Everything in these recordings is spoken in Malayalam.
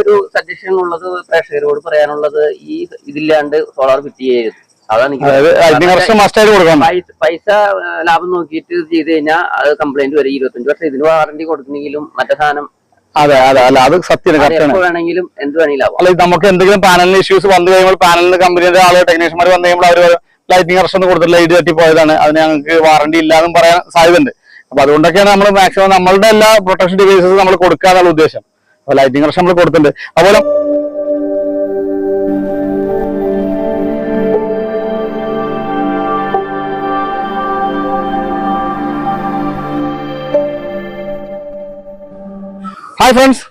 ഒരു സജഷൻ ഉള്ളത് പ്രേക്ഷകരോട് പറയാനുള്ളത് ഈ ഇതില്ലാണ്ട് സോളാർ ഫിറ്റ് ചെയ്യരുത്. അതാണ് പൈസ ലാഭം നോക്കിയിട്ട് ചെയ്ത് കഴിഞ്ഞാൽ അത് കംപ്ലൈന്റ് വരും. ഇരുപത്തഞ്ച് വർഷം ഇതിന് വാറന്റി കൊടുക്കുന്നെങ്കിലും മറ്റേ സാധനം അതെ അതെ അല്ല അത് സത്യം വേണമെങ്കിലും എന്ത് വേണമെങ്കിലും അല്ല നമുക്ക് എന്തെങ്കിലും പാനലിന് ഇഷ്യൂസ് വന്നു കഴിയുമ്പോൾ പാനലിന് കമ്പനിയുടെ ആളോ ടെക്നീഷ്യന്മാർ വന്നു കഴിയുമ്പോൾ അവർ ലൈറ്റിംഗ് കറക്ഷൻ കൊടുത്തില്ല ലൈറ്റ് തട്ടി പോയതാണ് അതിന് ഞങ്ങൾക്ക് വാറണ്ടി ഇല്ല എന്നും പറയാൻ സാധ്യതയുണ്ട്. അപ്പൊ അതുകൊണ്ടൊക്കെയാണ് നമ്മൾ മാക്സിമം നമ്മളുടെ എല്ലാ പ്രൊട്ടക്ഷൻ ഡിവൈസസ് നമ്മൾ കൊടുക്കുക എന്നുള്ള ഉദ്ദേശം. ലൈറ്റിംഗ് കണക്ഷൻ നമ്മൾ കൊടുത്തിട്ടുണ്ട്. അതുപോലെ ഹായ് ഫ്രണ്ട്സ്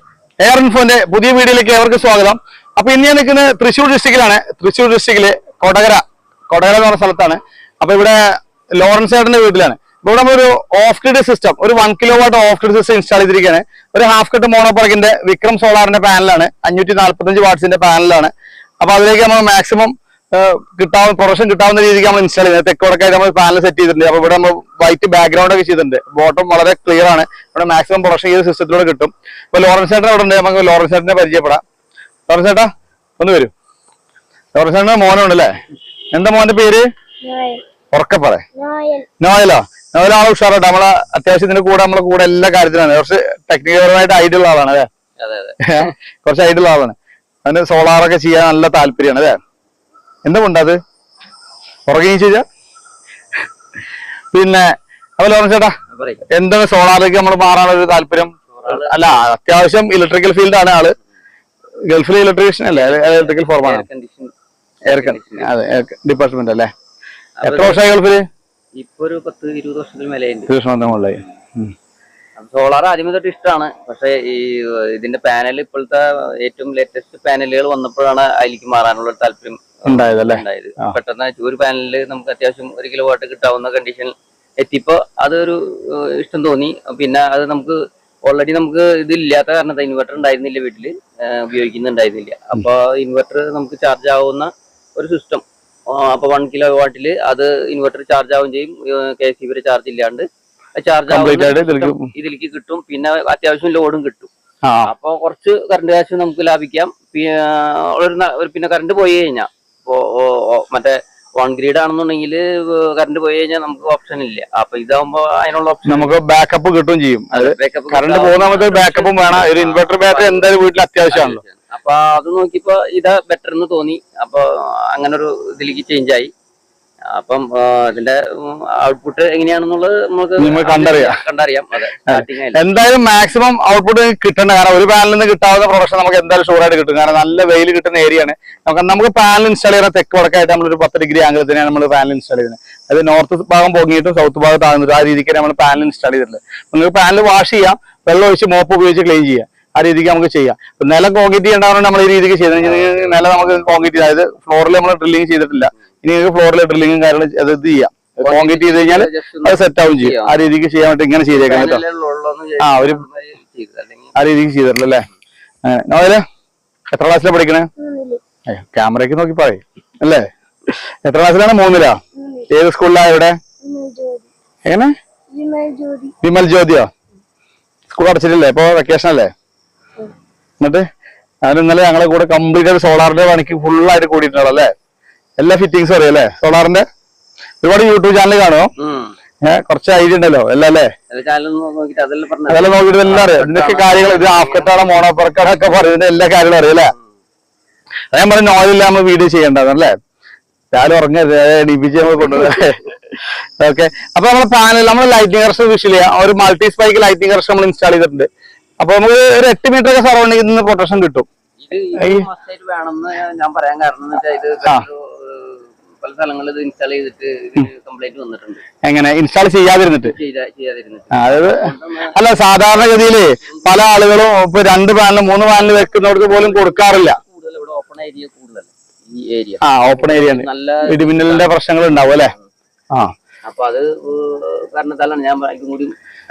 എയർ ഇൻഫോന്റെ പുതിയ വീഡിയോയിലേക്ക് ഏവർക്ക് സ്വാഗതം. അപ്പൊ ഇന്ന് ഞാൻ നിൽക്കുന്നത് തൃശ്ശൂർ ഡിസ്ട്രിക്റ്റിലാണ് തൃശ്ശൂർ ഡിസ്ട്രിക്റ്റിലെ കൊടകര. കൊടകര എന്ന് പറഞ്ഞ സ്ഥലത്താണ്. അപ്പൊ ഇവിടെ ലോറൻസ് ഏട്ടന്റെ വീട്ടിലാണ്. ഇവിടെ നമ്മളൊരു ഓഫ് ഗ്രിഡ് സിസ്റ്റം ഒരു one kilo watt off grid system install ചെയ്തിരിക്കുകയാണ്. ഒരു ഹാഫ് കട്ട് മോണോപ്പറക്കിന്റെ വിക്രം സോളാറിന്റെ പാനലാണ് അഞ്ഞൂറ്റി നാല്പത്തഞ്ച് വാട്ട്സിന്റെ പാനലാണ് അപ്പൊ അതിലേക്ക് നമ്മൾ മാക്സിമം കിട്ടാവുന്ന പ്രൊഡക്ഷൻ കിട്ടാവുന്ന രീതിക്ക് നമ്മൾ ഇൻസ്റ്റാൾ ചെയ്യുന്നത്. തെക്കോടൊക്കെ നമ്മൾ പാനൽ സെറ്റ് ചെയ്തിട്ടുണ്ട്. അപ്പൊ ഇവിടെ നമ്മൾ വൈറ്റ് ബാക്ക്ഗ്രൗണ്ട് ഒക്കെ ചെയ്തിട്ടുണ്ട്. ബോട്ടം വളരെ ക്ലിയർ ആണ്. ഇവിടെ മാക്സിമം പ്രൊഡക്ഷൻ ചെയ്ത സിസ്റ്റത്തിലൂടെ കിട്ടും. ഇപ്പൊ ലോറൻസ് ചേട്ടൻ അവിടെ ഉണ്ട്. നമുക്ക് ലോറൻസ് ചേട്ടനെ പരിചയപ്പെടാം. ലോറൻസ് ചേട്ടാ ഒന്ന് വരൂ. ലോറൻസ് ചേട്ടന് മോനുണ്ട് അല്ലേ എന്താ മോന്റെ പേര്? ഉറക്കപ്പറ നോയലോ? നോയൽ ആളെ ഉഷാറാട്ടോ നമ്മളെ അത്യാവശ്യം ഇതിന്റെ കൂടെ നമ്മളെ കൂടെ എല്ലാ കാര്യത്തിലാണ് കുറച്ച് ടെക്നിക്കൽ പരമായിട്ട് ഐഡിയ ഉള്ള ആളാണ് അല്ലേ? അതെ കുറച്ച് ഐഡിയ ഉള്ള ആളാണ്. അവന് സോളാറൊക്കെ ചെയ്യാൻ നല്ല താല്പര്യമാണ് അല്ലേ? എന്താ കൊണ്ടത് ഉറങ്ങി ചോദിച്ചാ പിന്നെ അപ്പൊ ലോറൻസ് ചേട്ടാ. എന്താണ് സോളാറിലേക്ക് നമ്മൾ മാറാനുള്ള ഒരു താല്പര്യം അല്ല അത്യാവശ്യം ഇലക്ട്രിക്കൽ ഫീൽഡ് ആണ് ആൾ. ഗൾഫിലെ ഇലക്ട്രീഷ്യൻ അല്ലേ? ഇലക്ട്രിക്കൽ ഫോർമാണ് കണ്ടീഷൻ എയർ അതെ ഡിപ്പാർട്ട്മെന്റ് അല്ലേ? എത്ര വർഷമായി ഗൾഫിൽ? ഇപ്പൊ ഒരു പത്ത് ഇരുപത് വർഷത്തിന് മേലെയുണ്ട്. തീർച്ചയായും സോളാർ ആദ്യമേ തൊട്ട് ഇഷ്ടമാണ് പക്ഷെ ഈ ഇതിന്റെ പാനൽ ഇപ്പോഴത്തെ ഏറ്റവും ലേറ്റസ്റ്റ് പാനലുകൾ വന്നപ്പോഴാണ് അതിലേക്ക് മാറാനുള്ള ഒരു താല്പര്യം ഉണ്ടായതല്ലേ ഉണ്ടായത്. പെട്ടെന്ന് ഒരു പാനലിൽ നമുക്ക് അത്യാവശ്യം ഒരു കിലോ വാട്ട് കിട്ടാവുന്ന കണ്ടീഷൻ എത്തിയപ്പോ അതൊരു ഇഷ്ടം തോന്നി. പിന്നെ അത് നമുക്ക് ഓൾറെഡി നമുക്ക് ഇത് ഇല്ലാത്ത കാരണത്തെ ഇൻവെർട്ടർ ഉണ്ടായിരുന്നില്ല വീട്ടിൽ. ഏഹ്, ഉപയോഗിക്കുന്നുണ്ടായിരുന്നില്ല. അപ്പൊ ഇൻവെർട്ടർ നമുക്ക് ചാർജ് ആവുന്ന ഒരു സിസ്റ്റം അപ്പൊ വൺ കിലോ വാട്ടിൽ അത് ഇൻവെർട്ടർ ചാർജ് ആവുകയും ചെയ്യും. കെ സി ബിയുടെ ചാർജ് ഇല്ലാണ്ട്. ചാർജ് ഇതിലേക്ക് കിട്ടും. പിന്നെ അത്യാവശ്യം ലോഡും കിട്ടും. അപ്പോൾ അപ്പൊ കുറച്ച് കറണ്ട് കാശ് നമുക്ക് ലാഭിക്കാം. പിന്നെ കറണ്ട് പോയി കഴിഞ്ഞാൽ മറ്റേ ഓൺ ഗ്രീഡ് ആണെന്നുണ്ടെങ്കിൽ കറണ്ട് പോയി കഴിഞ്ഞാൽ നമുക്ക് ഓപ്ഷൻ ഇല്ല. അപ്പൊ ഇതാവുമ്പോ അതിനുള്ള ഓപ്ഷൻ നമുക്ക് ബാക്കപ്പ് കിട്ടും ചെയ്യും. കറണ്ട് പോകുന്ന നമുക്ക് ബാക്കപ്പും വേണം. ഒരു ഇൻവെർട്ടർ ബാറ്ററി എന്തായാലും വീട്ടിൽ അത്യാവശ്യമാണല്ലോ. അപ്പൊ അത് നോക്കിയപ്പോ ഇതാ ബെറ്റർ എന്ന് തോന്നി. അപ്പൊ അങ്ങനെ ഒരു ഇതിലേക്ക് ചേഞ്ച് ആയി. അപ്പം ഇതിന്റെ ഔട്ട്പുട്ട് എങ്ങനെയാണെന്നുള്ളത് നമുക്ക് കണ്ടറിയാം. കണ്ടറിയാം. എന്തായാലും മാക്സിമം ഔട്ട്പുട്ട് കിട്ടണ്ട. കാരണം ഒരു പാനലിൽ നിന്ന് കിട്ടാവുന്ന പ്രൊഡക്ഷൻ നമുക്ക് എന്തായാലും ഷുവർ ആയിട്ട് കിട്ടും. കാരണം നല്ല വെയിൽ കിട്ടുന്ന ഏരിയ ആണ്. നമുക്ക് നമുക്ക് പാനൽ ഇൻസ്റ്റാൾ ചെയ്യുന്ന തെക്ക് വടക്കായിട്ട് നമ്മളൊരു പത്ത് ഡിഗ്രി ആംഗിൾ തന്നെയാണ് നമ്മൾ പാനൽ ഇൻസ്റ്റാൾ ചെയ്യുന്നത്. അത് നോർത്ത് ഭാഗം പൊങ്ങിയിട്ടും സൗത്ത് ഭാഗം താഴ്ന്നിട്ടും ആ രീതിക്ക് നമ്മൾ പാനൽ ഇൻസ്റ്റാൾ ചെയ്തിട്ടുണ്ട് നിങ്ങൾക്ക് പാനൽ വാഷ് ചെയ്യാം. വെള്ളം ഒഴിച്ച് മോപ്പ് ഉപയോഗിച്ച് ക്ലീൻ ചെയ്യാം. ആ രീതിക്ക് നമുക്ക് ചെയ്യാം. ഇപ്പൊ നിലം കോൺക്രീറ്റ് ചെയ്യേണ്ടതാണ് നമ്മൾ ഈ രീതിക്ക് ചെയ്തത് നില നമുക്ക് കോൺക്രീറ്റ് അതായത് ഫ്ലോറിൽ നമ്മൾ ഡ്രില്ലിങ് ചെയ്തിട്ടില്ല. ഇനി നിങ്ങൾക്ക് ഫ്ലോറിൽ ഡ്രില്ലിങ്ങും കാര്യങ്ങളും അത് ഇത് ചെയ്യാം കോൺക്രീറ്റ് ചെയ്ത് കഴിഞ്ഞാൽ അത് സെറ്റ് ആവും ചെയ്യും. ആ രീതിക്ക് ചെയ്യാൻ വേണ്ടി ഇങ്ങനെ ചെയ്തേക്കാം കേട്ടോ. ആ, ഒരു- ആ രീതിക്ക് ചെയ്തിട്ടുള്ളൂ അല്ലേ? നോയൽ എത്ര ക്ലാസ്സിലാണ് പഠിക്കണേ? ക്യാമറയ്ക്ക് നോക്കി പറയും. അല്ലേ? എത്ര ക്ലാസ്സിലാണ് മൂന്നിലാ? ഏത് സ്കൂളിലാ ഇവിടെ? എങ്ങനെ? വിമൽ ജ്യോതി. വിമൽ ജ്യോതിയോ? സ്കൂൾ അടച്ചിട്ടില്ലേ? ഇപ്പൊ വെക്കേഷൻ അല്ലേ? എന്നിട്ട് ഞാൻ ഇന്നലെ ഞങ്ങളെ കൂടെ കംപ്ലീറ്റ് ആയിട്ട് സോളാറിന്റെ പണിക്ക് ഫുൾ ആയിട്ട് കൂടിയിട്ടുണ്ടല്ലോ അല്ലേ? എല്ലാ ഫിറ്റിങ്സും അറിയാം അല്ലേ? സോളാറിന്റെ? ഒരുപാട് യൂട്യൂബ് ചാനൽ കാണോ. ഏഹ് കുറച്ച് ഐഡിയ ഉണ്ടല്ലോ എല്ലാം അല്ലേ? അതെല്ലാം നോക്കിട്ട് എല്ലാം അറിയാം. ഇതിനൊക്കെ കാര്യങ്ങൾ ഇത് ആഫ്കട്ടാണ് മോണോപ്പറക്കാണൊക്കെ പറയുന്നത് എല്ലാ കാര്യങ്ങളും അറിയാം അല്ലേ? അത് ഞാൻ പറഞ്ഞ ഓയിലില്ല നമ്മൾ വീഡിയോ ചെയ്യേണ്ടതല്ലേ രാവിലെ ഉറങ്ങരുത് എണീപ്പിച്ച് നമ്മൾ കൊണ്ടുവരുന്നത് ഓക്കെ അപ്പൊ നമ്മുടെ പാനൽ നമ്മൾ ലൈറ്റിംഗ് കർഷ വിഷയം ചെയ്യാം ഒരു മൾട്ടി സ്പൈക്ക് ലൈറ്റിംഗ് കർഷ നമ്മൾ ഇൻസ്റ്റാൾ ചെയ്തിട്ടുണ്ട്. അപ്പൊ നമുക്ക് ഒരു എട്ട് മീറ്റർ ഒക്കെ സറൗണ്ടിങ് നിന്ന് പ്രൊട്ടക്ഷൻ കിട്ടും. വേണമെന്ന് ഞാൻ പറയാൻ കാരണം ഇത് പല സ്ഥലങ്ങളിൽ ഇത് ഇൻസ്റ്റാൾ ചെയ്തിട്ട് കംപ്ലൈന്റ് വന്നിട്ടുണ്ട്. എങ്ങനെ? ഇൻസ്റ്റാൾ ചെയ്യാതിരുന്നിട്ട്. അതായത് അല്ല സാധാരണഗതിയിൽ പല ആളുകളും ഇപ്പൊ രണ്ട് പാനൽ മൂന്ന് പാനൽ വെക്കുന്നവർക്ക് പോലും കൊടുക്കാറില്ല. കൂടുതൽ ഇവിടെ ഓപ്പൺ ഏരിയ കൂടുതലല്ല ഈ ഏരിയ ആ ഓപ്പൺ ഏരിയ നല്ല ഇടിമിന്നലിന്റെ പ്രശ്നങ്ങൾ ഉണ്ടാവും അല്ലെ? ആ. അപ്പൊ അത് കാരണത്താലാണ് ഞാൻ കൂടി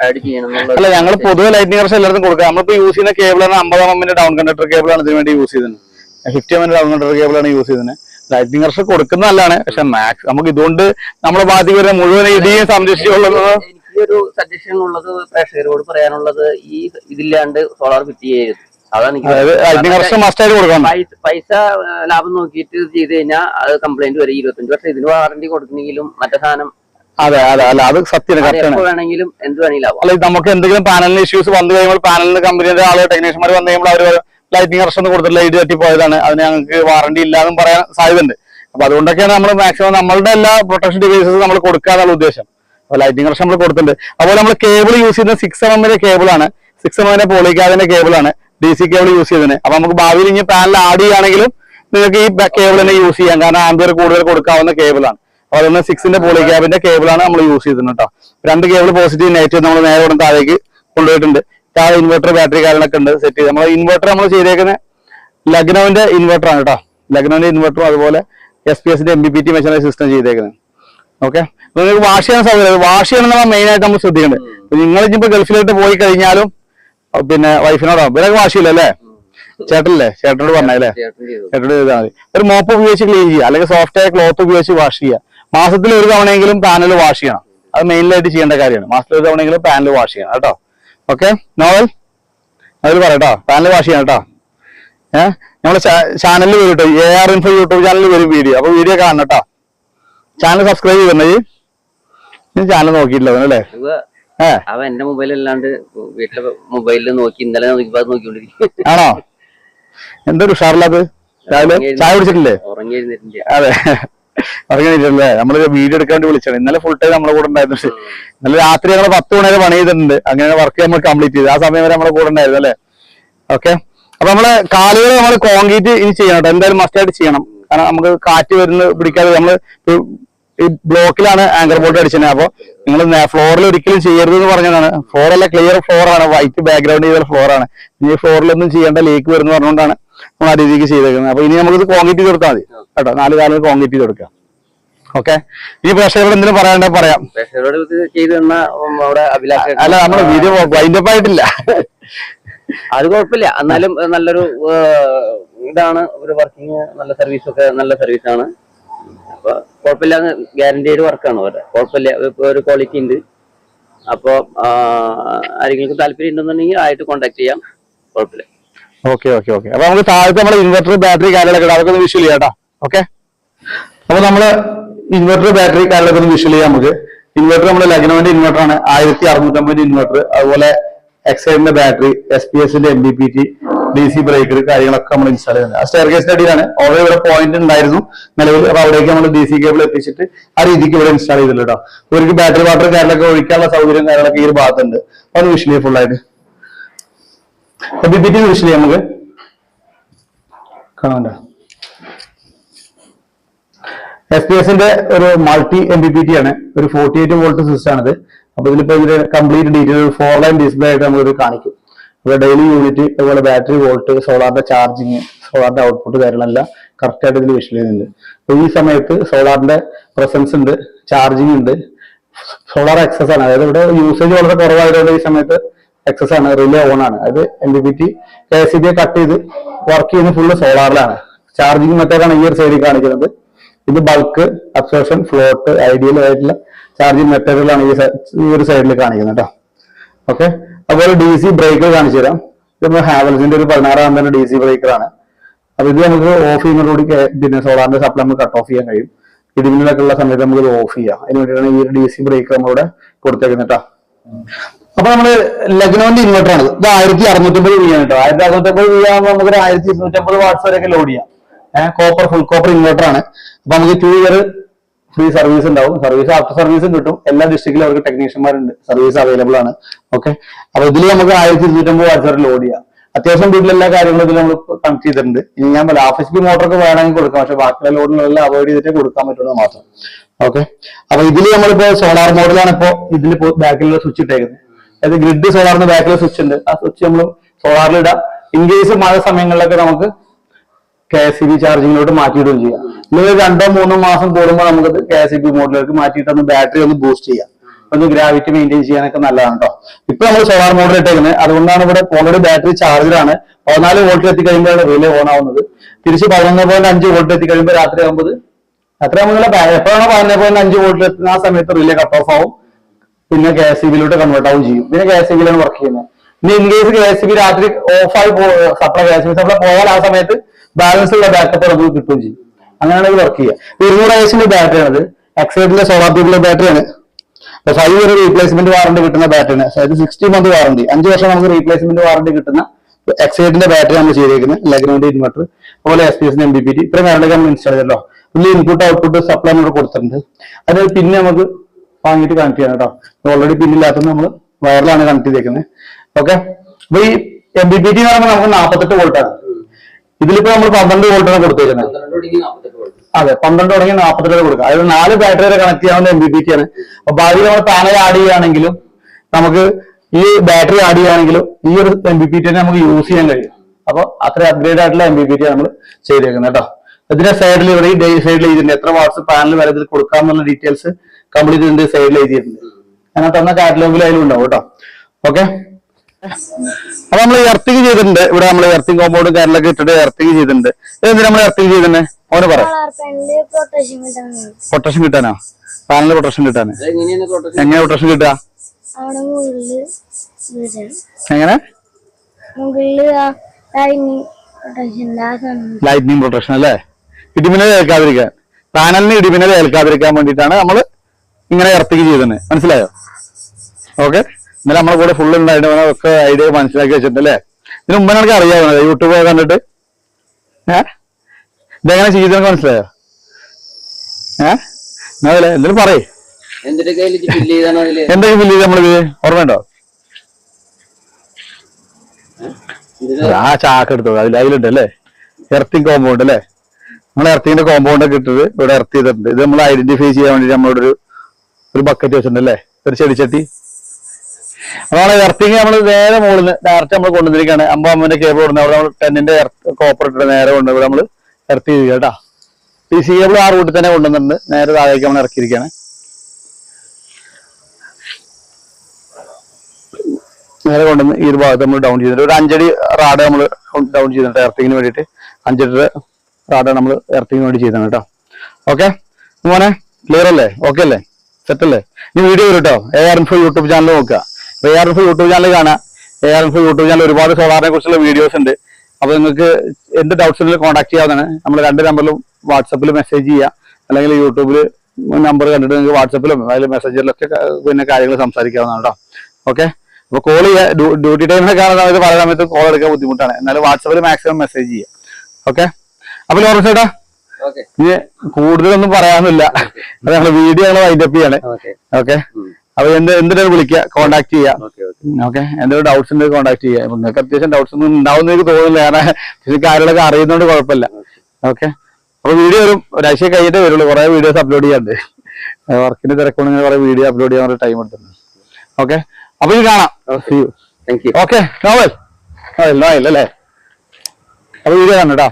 ആഡ് ചെയ്യണം അല്ല ഞങ്ങൾ പൊതുവെ ലൈറ്റിംഗ് കറക്ഷൻ എല്ലാവർക്കും കൊടുക്കുക. നമ്മളിപ്പോ യൂസ് ചെയ്യുന്ന കേബിൾ കേബിളാണ് അമ്പതാം എമ്മിന്റെ ഡൗൺ കണ്ടക്ടർ കേബിളാണ് ഇതിന് വേണ്ടി യൂസ് ചെയ്തത് ഫിഫ്റ്റി എമ്മിന്റെ ഡൗൺ കണ്ടക്ടർ കേബിൾ ആണ് യൂസ് ചെയ്തത് ലൈറ്റിംഗ് കർഷ കൊടുക്കുന്നതല്ലാണ്. പക്ഷെ മാക്സ് നമുക്ക് ഇതുകൊണ്ട് നമ്മളെ ബാധിക്കുന്ന മുഴുവൻ ഇടിയും സംരക്ഷിച്ചുള്ളത് എനിക്കൊരു സജഷൻ ഉള്ളത് പ്രേക്ഷകരോട് പറയാനുള്ളത് ഈ ഇതില്ലാണ്ട് സോളാർ ഫിറ്റ് ചെയ്യരുത്. പൈസ ലാഭം നോക്കിയിട്ട് ചെയ്ത് കഴിഞ്ഞാൽ അത് കംപ്ലൈന്റ് വരെ. ഇരുപത്തഞ്ച് വർഷം ഇതിന് വാറന്റി കൊടുക്കുന്നെങ്കിലും മറ്റേ സാധനം അതെ അതെ അല്ല അത് സത്യം വേണമെങ്കിലും എന്ത് വേണമെങ്കിലും അല്ല നമുക്ക് എന്തെങ്കിലും പാനലിന് ഇഷ്യൂസ് വന്നു കഴിയുമ്പോൾ പാനലിന് കമ്പനിയുടെ ആളുകൾ ടെക്നീഷ്യന്മാർ വന്നു കഴിയുമ്പോൾ അവർ ലൈറ്റിംഗ് ഒന്നും കൊടുത്തിട്ട് ലൈറ്റ് തട്ടി പോയതാണ് അതിന് ഞങ്ങൾക്ക് വാറണ്ടി ഇല്ലാന്നും പറയാൻ സാധ്യതയുണ്ട്. അപ്പൊ അതുകൊണ്ടൊക്കെയാണ് നമ്മൾ മാക്സിമം നമ്മളുടെ എല്ലാ പ്രൊട്ടക്ഷൻ ഡിവൈസസ് നമ്മൾ കൊടുക്കുക എന്നുള്ള ഉദ്ദേശം. അപ്പൊ ലൈറ്റിംഗ് കറക്ഷൻ നമ്മൾ കൊടുത്തിട്ടുണ്ട്. അതുപോലെ നമ്മൾ കേബിൾ യൂസ് ചെയ്യുന്ന സിക്സ് എം എമ്മിന്റെ കേബിളാണ് സിക്സ് എം എമ്മിന്റെ പോളിക്കാതിന്റെ കേബിളാണ് ഡി സി കേബിൾ യൂസ് ചെയ്തതിന് അപ്പൊ നമുക്ക് ഭാവിയിൽ ഇനി പാനൽ ആഡ് ചെയ്യുകയാണെങ്കിലും നിങ്ങൾക്ക് ഈ കേബിൾ തന്നെ യൂസ് ചെയ്യാം കാരണം ആംബിയർ കൂടുതൽ കൊടുക്കാവുന്ന കേബിളാണ് അതൊന്ന് സിക്സിന്റെ പോളി ക്യാബിന്റെ കേബിളാണ് നമ്മൾ യൂസ് ചെയ്തിരുന്നത് കേട്ടോ രണ്ട് കേബിൾ പോസിറ്റീവ് നെഗറ്റീവ് നമ്മൾ നേരെ ഉടൻ താഴേക്ക് കൊണ്ടുപോയിട്ടുണ്ട്. താഴെ ഇൻവെർട്ടർ ബാറ്ററി കാര്യങ്ങളൊക്കെ ഉണ്ട് സെറ്റ് ചെയ്ത്. നമ്മൾ ഇൻവെർട്ടർ നമ്മൾ ചെയ്തേക്കുന്ന ലഗ്നോവിന്റെ ഇൻവെർട്ടർ ആണ് കേട്ടോ ലഗ്നോവിന്റെ ഇൻവെർട്ടറും അതുപോലെ എസ് പി എസിന്റെ M B P T machine system ചെയ്തേക്കുന്നത്. ഓക്കെ നിങ്ങൾക്ക് വാഷ് ചെയ്യാൻ സാധ്യത വാഷ് ചെയ്യണം എന്നുള്ള മെയിൻ ആയിട്ട് നമ്മൾ ശ്രദ്ധിക്കേണ്ടത്. നിങ്ങൾ ഇനിയിപ്പോ ഗൾഫിലോട്ട് പോയി കഴിഞ്ഞാലും പിന്നെ വൈഫിനോടോ ഇവരൊക്കെ വാഷ് ചെയ്യില്ല അല്ലേ? ചേട്ടനല്ലേ? ചേട്ടനോട് പറഞ്ഞല്ലേ ചേട്ടനോട് ചെയ്താൽ മതി. ഒരു മോപ്പ് ഉപയോഗിച്ച് ക്ലീൻ ചെയ്യുക. അല്ലെങ്കിൽ സോഫ്റ്റ് ആയ ക്ലോത്ത് ഉപയോഗിച്ച് വാഷ് ചെയ്യുക. മാസത്തിൽ ഒരു തവണയെങ്കിലും പാനൽ വാഷ് ചെയ്യണം. അത് മെയിനായിട്ട് ചെയ്യേണ്ട കാര്യമാണ്. മാസത്തിൽ ഒരു തവണയെങ്കിലും പാനൽ വാഷ് ചെയ്യണം കേട്ടോ. ഓക്കെ നോവൽ അതിൽ പറയട്ടോ. പാനൽ വാഷ് ചെയ്യണം കേട്ടോ. ഏഹ് നമ്മളെ ചാനലിൽ വരും കേട്ടോ എ ആർ ഇൻഫോ യൂട്യൂബ് ചാനലിൽ വരും വീഡിയോ അപ്പൊ വീഡിയോ കാണണം കേട്ടോ. ചാനൽ സബ്സ്ക്രൈബ് ചെയ്തിട്ടുണ്ടോ ഈ ചാനൽ നോക്കിയിട്ടില്ല അല്ലേ? അവൻ എന്റെ മൊബൈൽ അല്ലാണ്ട് വീട്ടിലെ മൊബൈലിൽ നോക്കി ഇന്നലെ നോക്കിയപ്പോ അത് നോക്കിക്കൊണ്ടിരിക്കും ആണോ? എന്തൊരു ഉഷാറില്ലാത്ത രാവിലെ ചായ കുടിച്ചിട്ടില്ലേ? അതെ. അറിയണില്ലല്ലേ നമ്മൾ വീഡിയോ എടുക്കാൻ വേണ്ടി വിളിച്ചാണ് ഇന്നലെ ഫുൾ ടൈം നമ്മളെ കൂടെ ഉണ്ടായിരുന്നു. ഇന്നലെ രാത്രി ഞങ്ങൾ പത്ത് മണി വരെ പണി ചെയ്തിട്ടുണ്ട്. അങ്ങനെ വർക്ക് നമ്മൾ കംപ്ലീറ്റ് ചെയ്തു. ആ സമയം വരെ നമ്മളെ കൂടെ ഉണ്ടായിരുന്നു അല്ലേ? ഓക്കെ അപ്പൊ നമ്മളെ കാലുകൾ നമ്മൾ കോൺക്രീറ്റ് ഇനി ചെയ്യണം കേട്ടോ. എന്തായാലും മസ്റ്റ് ആയിട്ട് ചെയ്യണം. കാരണം നമുക്ക് കാറ്റ് വരുന്ന പിടിക്കാതെ നമ്മൾ ഈ ബ്ലോക്കിലാണ് ആങ്കർ ബോർഡ് അടിച്ചത് അപ്പൊ നിങ്ങൾ ഫ്ലോറിൽ ഒരിക്കലും ചെയ്യരുത് എന്ന് പറഞ്ഞതാണ് ഫ്ലോറല്ല ക്ലിയർ ഫ്ലോറാണ് വൈറ്റ് ബാക്ക്ഗ്രൗണ്ട് ചെയ്ത ഫ്ലോറാണ് ഈ ഫ്ലോറിലൊന്നും ചെയ്യേണ്ട ലീക്ക് വരുന്ന പറഞ്ഞുകൊണ്ടാണ് നമ്മൾ ആ രീതിക്ക് ചെയ്തേക്കുന്നത്. അപ്പൊ ഇനി നമുക്കിത് കോൺക്രീറ്റ് ചെയ്ത് കൊടുത്താൽ മതി. കേട്ടോ? നാല് കാലം കോൺക്രീറ്റ് ചെയ്ത് കൊടുക്കാം ഓക്കെ ഈ പ്രേക്ഷകരോട് എന്തെങ്കിലും പറയാണ്ടേ പറയാം. അല്ല നമ്മുടെ വീഡിയോ വൈൻഡപ്പ് ആയിട്ടില്ല. അത് കുഴപ്പമില്ല. എന്നാലും നല്ലൊരു ഇതാണ് ഒരു വർക്കിംഗ് നല്ല സർവീസ് ഒക്കെ നല്ല സർവീസ് ആണ്. അപ്പൊ കുഴപ്പമില്ല ഗ്യാരണ്ടീഡ് വർക്കാണ് അവരുടെ. കുഴപ്പമില്ല. ഒരു ക്വാളിറ്റി ഉണ്ട്. അപ്പൊ ആരെങ്കിലും താല്പര്യം ഉണ്ടെന്നുണ്ടെങ്കിൽ ആയിട്ട് കോണ്ടാക്ട് ചെയ്യാം. കുഴപ്പമില്ല. ഓക്കെ ഓക്കെ ഓക്കെ അപ്പൊ നമുക്ക് താഴത്തെ നമ്മുടെ ഇൻവെർട്ടർ ബാറ്ററി കാര്യങ്ങളൊക്കെ. അതൊക്കെ ഒന്ന് വിഷ്വൽ ചെയ്യാം ഓക്കെ അപ്പൊ നമ്മൾ ഇൻവെർട്ടർ ബാറ്ററി കാര്യങ്ങളൊക്കെ ഒന്ന് വിഷ്വൽ ചെയ്യാം നമുക്ക്. ഇൻവെർട്ടർ നമ്മുടെ ലഗ്നോന്റെ ഇൻവെർട്ടർ ആണ്. ആയിരത്തി അറുന്നൂറ്റമ്പത് ഇൻവെർട്ടർ അതുപോലെ എക്സൈഡിന്റെ ബാറ്ററി എസ് പി എസിന്റെ M B P T D C breaker കാര്യങ്ങളൊക്കെ നമ്മൾ ഇൻസ്റ്റാൾ ചെയ്യുന്നത് ആ സ്റ്റെയർ അടിയിലാണ്. ഓൾറെഡി ഇവിടെ പോയിന്റ് ഉണ്ടായിരുന്നു. നിലവിൽ അപ്പൊ അവിടേക്ക് നമ്മൾ ഡി സി കേബിൾ എത്തിച്ചിട്ട് ആ രീതിക്ക് ഇവിടെ ഇൻസ്റ്റാൾ ചെയ്തില്ല കേട്ടോ ഒരു ബാറ്ററി വാട്ടർ കാര്യങ്ങളൊക്കെ ഒഴിക്കാനുള്ള സൗകര്യം കാര്യങ്ങളൊക്കെ ഈ ഒരു ഭാഗത്തുണ്ട്. അത് ചെയ്യാം ഫുൾ ആയിട്ട്. വിഷ്വൽ ചെയ്യാം നമുക്ക്? കാണാണ്ട എസ് പി എസിന്റെ ഒരു multi M B P T ആണ്. ഒരു ഫോർട്ടി എയ്റ്റ് വോൾട്ട് സിസ്റ്റം ആണിത്. അപ്പൊ ഇതിലിപ്പോ ഇതിന്റെ complete detail four line display ആയിട്ട് നമുക്ക് ഇത് കാണിക്കും. അപ്പൊ ഡെയിലി യൂണിറ്റ് അതുപോലെ ബാറ്ററി വോൾട്ട് സോളാറിന്റെ ചാർജിങ് സോളാറിന്റെ ഔട്ട്പുട്ട് കാര്യങ്ങളെല്ലാം കറക്റ്റ് ആയിട്ട് ഇതിൽ വിഷ്വൽ ചെയ്യുന്നുണ്ട് അപ്പൊ ഈ സമയത്ത് സോളാറിന്റെ പ്രസൻസ് ഉണ്ട് ചാർജിങ് ഉണ്ട്. സോളാർ എക്സസ് ആണ്. അതായത് ഇവിടെ യൂസേജ് വളരെ കുറവായതുകൊണ്ട് ഈ സമയത്ത് എക്സസ് ആണ് റിലേ ഓൺ ആണ്. അതായത് M B P T K S B cut ചെയ്ത് വർക്ക് ചെയ്യുന്നത് ഫുള്ള് സോളാറിലാണ് ചാർജിങ് മെത്തേഡാണ് ഈ ഒരു സൈഡിൽ കാണിക്കുന്നത്. ഇത് ബൾക്ക് അബ്സോർഷൻ ഫ്ലോട്ട് ഐഡിയൽ ആയിട്ടുള്ള ചാർജിങ് മെത്തേഡുകളാണ് ഈ ഈ ഒരു സൈഡിൽ കാണിക്കുന്നത് കേട്ടോ ഓക്കെ അതുപോലെ ഡി സി ബ്രേക്കർ കാണിച്ചു തരാം. ഇത് നമ്മൾ ഹാവൽസിന്റെ ഒരു പതിനാറാം തന്നെ ഡി സി ബ്രേക്കർ ആണ് അപ്പൊ ഇത് നമുക്ക് ഓഫ് ചെയ്യുന്നതോടുകൂടി പിന്നെ സോളാറിന്റെ സപ്ലൈ നമുക്ക് കട്ട് ഓഫ് ചെയ്യാൻ കഴിയും. ഇടിമിന്നലൊക്കെ ഉള്ള സമയത്ത് നമുക്ക് ഇത് ഓഫ് ചെയ്യാം. അതിന് വേണ്ടിയിട്ടാണ് ഈ ഒരു ഡി സി ബ്രേക്കർ നമ്മളിവിടെ കൊടുത്തേക്കുന്നത് കേട്ടോ അപ്പൊ നമ്മൾ ലഗ്നോന്റെ ഇൻവെർട്ടർ ആണ് ഇത് ആയിരത്തി അറുന്നൂറ്റമ്പത് വി ആണ് കേട്ടോ ആയിരത്തി അറുന്നൂറ്റമ്പത് വി ആകുമ്പോൾ നമുക്ക് ആയിരത്തി ഇരുന്നൂറ്റമ്പത് വാട്ട്സ് വരെയൊക്കെ ലോഡ് ചെയ്യാം. ഏഹ് കോപ്പർ ഫുൾ കോപ്പർ ഇൻവെർട്ടർ ആണ്. അപ്പൊ നമുക്ക് ടു ഇയർ ഫ്രീ സർവീസ് ഉണ്ടാവും. സർവീസ് ആഫ്റ്റർ സർവീസും കിട്ടും. എല്ലാ ഡിസ്ട്രിക്റ്റിലും അവർക്ക് ടെക്നീഷ്യന്മാരുണ്ട് സർവീസ് അവൈലബിൾ ആണ്. ഓക്കെ അപ്പൊ ഇതിൽ നമുക്ക് ആയിരത്തി ഇരുന്നൂറ്റമ്പത് വാട്ട്സ് വരെ ലോഡ് ചെയ്യാം. അത്യാവശ്യം വീട്ടിൽ എല്ലാ കാര്യങ്ങളും ഇതിൽ നമ്മൾ കണക്ട് ചെയ്തിട്ടുണ്ട്. ഇനി ഞാൻ പറയാം ആഫീസ് മോട്ടറൊക്കെ വേണമെങ്കിൽ കൊടുക്കാം. പക്ഷെ ബാക്കിയുള്ള ലോഡിനെല്ലാം അവോയ്ഡ് ചെയ്തിട്ട് കൊടുക്കാൻ പറ്റുള്ളൂ മാത്രം. ഓക്കെ അപ്പൊ ഇതിൽ നമ്മളിപ്പോ സോളാർ മോഡലാണ് ഇപ്പോ ഇതിൽ ബാക്കിലുള്ള സ്വിച്ച് ഇട്ടേക്കുന്നത് അതായത് ഗ്രിഡ് സോളാറിന് ബാക്കിൽ സ്വിച്ച് ഉണ്ട്. ആ സ്വിച്ച് നമ്മൾ സോളാറിൽ ഇടാം. ഇൻ കേസ് മഴ സമയങ്ങളിലൊക്കെ നമുക്ക് കെ എസ് സി ബി ചാർജിങ്ങിലോട്ട് മാറ്റിയിടുകയും ചെയ്യാം. അല്ലെങ്കിൽ രണ്ടോ മൂന്നോ മാസം കൂടുമ്പോൾ നമുക്ക് കെ എസ് സി ബി മോഡിലേക്ക് മാറ്റിയിട്ട് ഒന്ന് ബാറ്ററി ഒന്ന് ബൂസ്റ്റ് ചെയ്യാം. ഒന്ന് ഗ്രാവിറ്റി മെയിന്റെയിൻ ചെയ്യാനൊക്കെ നല്ലതാണ് കേട്ടോ ഇപ്പൊ നമ്മൾ സോളാർ മോഡൽ ഇട്ടേക്കുന്നത് അതുകൊണ്ടാണ് ഇവിടെ ഓൾറെഡി ബാറ്ററി ചാർജിലാണ് പതിനാല് വോൾട്ട് എത്തി കഴിയുമ്പോഴാണ് റിലേ ഓൺ ആവുന്നത്. തിരിച്ച് പതിനൊന്ന് പോയിന്റ് അഞ്ച് വോൾട്ട് എത്തിക്കഴിയുമ്പോൾ രാത്രി ആകുമ്പോൾ രാത്രി ആകുമ്പോൾ എപ്പോഴാണോ പതിനൊന്ന് പോയിന്റ് അഞ്ച് വോൾട്ട് എത്തുന്ന ആ സമയത്ത് റിലേ കട്ട് ഓഫ് ആവും. പിന്നെ കെ എസ് ബിയിലോട്ട് കൺവേർട്ട് ആവും ചെയ്യും. പിന്നെ കെ എസ് ബിയിലാണ് വർക്ക് ചെയ്യുന്നത്. ഇനി in case K S B രാത്രി ഓഫായി supply K S B supply പോയാൽ ആ സമയത്ത് ബാലൻസ് ഉള്ള ബാക്കപ്പ് നമുക്ക് കിട്ടുകയും ചെയ്യും. അങ്ങനെയാണ് ഇത് വർക്ക് ചെയ്യുക. ഇരുന്നൂറ് ഐസിന്റെ ബാറ്ററി ആണ് എക്സൈഡിന്റെ സോളാർ ട്യൂബിലെ ബാറ്ററി ആണ്. ഫൈവ് ഇയർ റീപ്ലേസ്മെന്റ് വാറണ്ടി കിട്ടുന്ന ബാറ്ററി ആണ്. അതായത് സിക്സ്റ്റി മന്ത് വാറണ്ടി അഞ്ച് വർഷം നമുക്ക് റീപ്ലേസ്മെന്റ് വാറണ്ടി കിട്ടുന്ന എക്സൈഡിന്റെ ബാറ്ററി നമ്മൾ ചെയ്തേക്കുന്നത്. ലഗ്നോണ്ടി ഇൻവെർട്ടർ അതുപോലെ S P S M B P T ഇത്രയും കാര്യങ്ങളൊക്കെ നമ്മൾ ഇൻസ്റ്റാൾ ചെയ്തല്ലോ. ഇതിൽ ഇൻപുട്ട് ഔട്ട്പുട്ട് സപ്ലൈ നമ്മൾ കൊടുത്തിട്ടുണ്ട്. അതായത് പിന്നെ നമുക്ക് വാങ്ങിയിട്ട് കണക്ട് ചെയ്യണം കേട്ടോ. ഓൾറെഡി പിന്നില്ലാത്തത് നമ്മൾ വയറിലാണ് കണക്ട് ചെയ്തേക്കുന്നത് ഓക്കെ അപ്പൊ ഈ എം ബി പി ടി എന്ന് പറയുമ്പോൾ നമുക്ക് നാൽപ്പത്തെട്ട് വോൾട്ടാണ് ഇതിലിപ്പോ നമ്മൾ പന്ത്രണ്ട് വോൾട്ടാണ് കൊടുത്തേക്കുന്നത് അതെ പന്ത്രണ്ട് തുടങ്ങി നാൽപ്പത്തെട്ട് കൊടുക്കുക കൊടുക്കാം. അതായത് നാല് ബാറ്ററി വരെ കണക്ട് ചെയ്യാവുന്ന എം ബി പി ടി ആണ്. അപ്പൊ ഭാവി നമ്മൾ പാനൽ ആഡ് ചെയ്യുകയാണെങ്കിലും നമുക്ക് ഈ ബാറ്ററി ആഡ് ചെയ്യുകയാണെങ്കിലും ഈ ഒരു എം ബി പി ടി നമുക്ക് യൂസ് ചെയ്യാൻ കഴിയും. അപ്പൊ അത്ര അപ്ഗ്രേഡ് ആയിട്ടുള്ള എം ബി പി ടി നമ്മൾ ചെയ്തേക്കുന്നത് കേട്ടോ. ഇതിന്റെ സൈഡിൽ ഇവിടെ ഈ സൈഡിൽ ഇതിന്റെ എത്ര വാട്സ് പാനൽ വരെ ഇതിൽ കൊടുക്കാമെന്നുള്ള ഡീറ്റെയിൽസ് കംപ്ലീറ്റ് ഇതിന്റെ സൈഡിൽ എഴുതിയിട്ടുണ്ട്. ഞാൻ തന്ന കാറ്റലോഗിൽ അതിലും ഉണ്ടാവും കേട്ടോ. ഓക്കെ അപ്പൊ നമ്മൾ എർത്തിങ് ചെയ്തിട്ടുണ്ട്. ഇവിടെ നമ്മൾ എർത്തിങ് കോമ്പൗണ്ടും കാര്യങ്ങളൊക്കെ ഇട്ടിട്ട് എർത്തിങ് ചെയ്തിട്ടുണ്ട്. എന്തിനാ നമ്മൾ എർത്തിങ് ചെയ്തിട്ടുണ്ട് ഓന് പറയാം സോളാർ പാനൽ പ്രൊട്ടക്ഷൻ കിട്ടാനോ? പാനലിന് പ്രൊട്ടക്ഷൻ കിട്ടാന്. എങ്ങനെ പ്രൊട്ടക്ഷൻ കിട്ടുക എങ്ങനെ? ലൈറ്റ്നിങ് പ്രൊട്ടക്ഷൻ അല്ലേ? ഇടിമിന്നൽ ഏൽക്കാതിരിക്കാൻ. പാനലിന് ഇടിമിന്നൽ ഏൽക്കാതിരിക്കാൻ വേണ്ടിയിട്ടാണ് നമ്മൾ ഇങ്ങനെ ഇറത്തിക്ക് തന്നെ മനസ്സിലായോ? ഓക്കെ ഇന്നലെ നമ്മളെ കൂടെ ഫുൾ ഉണ്ടായിട്ട് ഒക്കെ ഐഡിയ മനസ്സിലാക്കി വെച്ചിട്ടുണ്ട് അല്ലേ ഇതിന് മുമ്പ് എനിക്ക് അറിയാവുന്നത് യൂട്യൂബ് കണ്ടിട്ട്? ഏ? ഇതെങ്ങനെ ചെയ്തെന്ന് മനസ്സിലായോ? ഏ? എന്നാ എന്തെങ്കിലും പറയേ. എന്തൊക്കെ ഫില്ല് ചെയ്ത് നമ്മളിത്? ഓർമ്മയുണ്ടോ? ആ ചാക്ക് എടുത്തോ. അതിൽ അതിലുണ്ട് അല്ലേ? എർത്തിങ് കോമ്പൗണ്ട് അല്ലേ? നമ്മൾ എർത്തിങ്ങിന്റെ കോമ്പൗണ്ട് ഒക്കെ ഇട്ടത് ഇവിടെ എർത്ത് ചെയ്തിട്ടുണ്ട്. ഇത് നമ്മൾ ഐഡന്റിഫൈ ചെയ്യാൻ വേണ്ടി നമ്മളോട് ഒരു ബക്കറ്റ് വെച്ചിട്ടുണ്ട് അല്ലേ ഒരു ചെടിച്ചട്ടി നമ്മളെ എർത്തിങ് നമ്മൾ നേരെ മുകളിൽ നിന്ന് ഡയറക്റ്റ് നമ്മൾ കൊണ്ടുവന്നിരിക്കുകയാണ് അമ്പാമ്മന്റെ കേബിൾ കൊടുക്കുന്നത് അവിടെ നമ്മൾ ടെന്നിന്റെ കോപ്പർ ഇട്ടിട്ട് നേരെ കൊണ്ട് ഇവിടെ നമ്മൾ ഇറത്തി ചെയ്യുക കേട്ടാ. ഈ സി കേബിൾ ആ റൂട്ടിൽ തന്നെ കൊണ്ടുവന്നിട്ടുണ്ട്. നേരെ താഴേക്ക് നമ്മൾ ഇറക്കിയിരിക്കുകയാണ് നേരെ കൊണ്ടുവന്ന് ഈ ഒരു ഭാഗത്ത് നമ്മൾ ഡൗൺ ചെയ്തിട്ട് ഒരു അഞ്ചടി റാഡ് നമ്മൾ ഡൗൺ ചെയ്തിട്ട് എർത്തിങ്ങിന് വേണ്ടിയിട്ട് അഞ്ചടി റാഡ് നമ്മൾ എർത്തിങ്ങിന് വേണ്ടി ചെയ്തതാണ് കേട്ടോ. ഓക്കെ മോനെ ക്ലിയർ അല്ലേ? ഓക്കെ അല്ലേ? സെറ്റ് അല്ലേ ഈ വീഡിയോ വരും കേട്ടോ A R N four YouTube channel നോക്കുക. A R N four YouTube channel കാണാം. A R N four YouTube channel ഒരുപാട് സോളാറിനെ കുറിച്ചുള്ള വീഡിയോസ് ഉണ്ട്. അപ്പൊ നിങ്ങൾക്ക് എന്ത് ഡൗട്ട്സ് ഉണ്ടെങ്കിൽ കോൺടാക്ട് ചെയ്യാവുന്നതാണ്. നമ്മൾ രണ്ട് നമ്പറിലും വാട്സപ്പിൽ മെസ്സേജ് ചെയ്യുക അല്ലെങ്കിൽ യൂട്യൂബിൽ നമ്പർ കണ്ടിട്ട് നിങ്ങൾക്ക് വാട്സപ്പിലും അതിൽ മെസ്സേജിലൊക്കെ പിന്നെ കാര്യങ്ങൾ സംസാരിക്കാവുന്നതാണ് കേട്ടോ ഓക്കെ അപ്പോൾ കോൾ ചെയ്യുക ഡ്യൂട്ടി ടൈമിലൊക്കെ കാണുന്ന സമയത്ത് പല സമയത്ത് കോൾ എടുക്കാൻ ബുദ്ധിമുട്ടാണ്. എന്നാലും വാട്സപ്പിൽ മാക്സിമം മെസ്സേജ് ചെയ്യുക ഓക്കെ അപ്പോൾ ലോറൻസ് ചേട്ടാ ഇനി കൂടുതലൊന്നും പറയാനില്ല അത് ഞങ്ങൾ വീഡിയോ ഞങ്ങൾ വൈൻഡപ്പ് ചെയ്യാണ്. ഓക്കെ അപ്പൊ എന്ത് എന്തിനാണ് വിളിക്കുക? കോണ്ടാക്ട് ചെയ്യാം. ഓക്കെ എന്തെങ്കിലും ഡൗട്ട്സ് ഉണ്ടെങ്കിൽ കോണ്ടാക്ട് ചെയ്യാം. നിങ്ങൾക്ക് അത്യാവശ്യം ഡൗട്ട്സ് ഒന്നും ഉണ്ടാവുന്ന എനിക്ക് തോന്നുന്നില്ല. കാരണം കാര്യങ്ങളൊക്കെ അറിയുന്നതുകൊണ്ട് കുഴപ്പമില്ല. ഓക്കെ അപ്പൊ വീഡിയോ വരും. ഒരാഴ്ച കഴിഞ്ഞിട്ടേ വരുള്ളൂ. കുറെ വീഡിയോസ് അപ്ലോഡ് ചെയ്യാണ്ട്. വർക്കിന്റെ തിരക്കൊന്നും കുറെ വീഡിയോ അപ്ലോഡ് ചെയ്യാൻ ടൈം എടുത്തിട്ടുണ്ട്. ഓക്കെ അപ്പൊ ഇത് കാണാം. ഓക്കെ നോവൽ നോവൽ നോവൽ അല്ലേ? അപ്പൊ വീഡിയോ കാണാം കേട്ടോ.